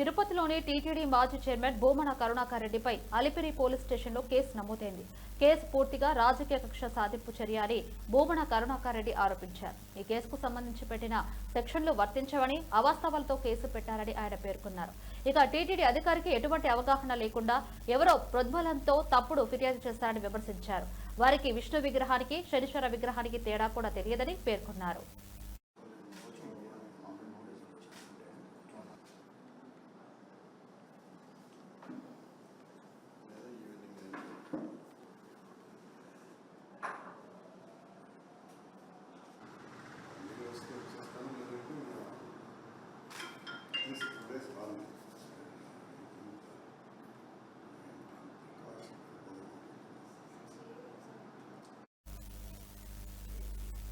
తిరుపతిలోని టీటీడీ మాజీ చైర్మన్ భూమన కరుణాకర్ రెడ్డిపై అలిపిరి పోలీస్ స్టేషన్లో కేసు నమోదైంది. కేసు పూర్తిగా రాజకీయ కక్ష సాధింపు చర్య అని భూమన కరుణాకర్ రెడ్డి ఆరోపించారు. ఈ కేసుకు సంబంధించి పెట్టిన సెక్షన్లు వర్తించవని అవాస్తవాలతో కేసు పెట్టారని ఆయన పేర్కొన్నారు. ఇక టీటీడీ అధికారికి ఎటువంటి అవగాహన లేకుండా ఎవరో ప్రజ్వలంతో తప్పుడు ఫిర్యాదు చేస్తారని విమర్శించారు. వారికి విష్ణు విగ్రహానికి శనిశ్వర విగ్రహానికి తేడా కూడా తెలియదని పేర్కొన్నారు.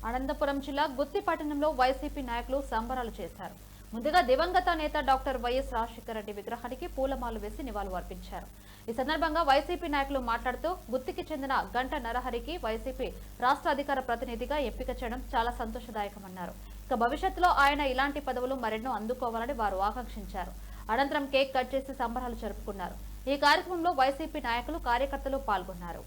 అనంతపురం జిల్లా గుత్తి పట్టణంలో వైసీపీ నాయకులు సంబరాలు చేశారు. ముందుగా దివంగత నేత డాక్టర్ వైఎస్ రాజశేఖర రెడ్డి విగ్రహానికి పూలమాలు వేసి నివాళులు అర్పించారు. ఈ సందర్భంగా వైసీపీ నాయకులు మాట్లాడుతూ గుత్తికి చెందిన గంట నరహరికి వైసీపీ రాష్ట్ర అధికార ప్రతినిధిగా ఎంపిక చేయడం చాలా సంతోషదాయకమన్నారు. ఇక భవిష్యత్తులో ఆయన ఇలాంటి పదవులు మరెన్నో అందుకోవాలని వారు ఆకాంక్షించారు. అనంతరం కేక్ కట్ చేసి సంబరాలు జరుపుకున్నారు. ఈ కార్యక్రమంలో వైసీపీ నాయకులు కార్యకర్తలు పాల్గొన్నారు.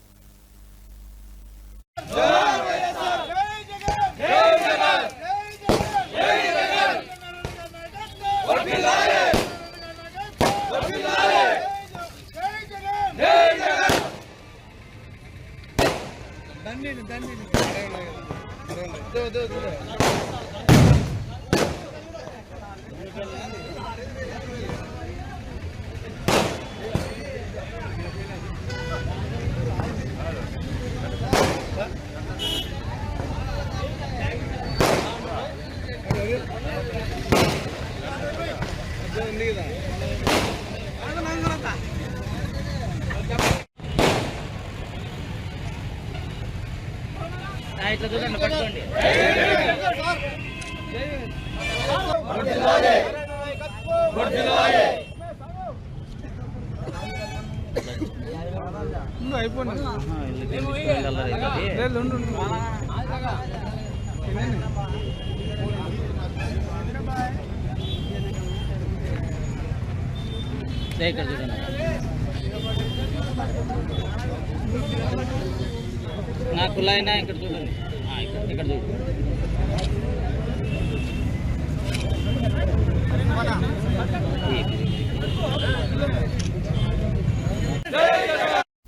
దండి దండి దో ఉంది కదా. ఇట్లా చూడండి పట్టుకోండి. అయిపోయింది. ఇక్కడ చూడండి. నా కులాయినా ఇక్కడ చూడండి. ఇక్కడ ఇక్కడ చూడండి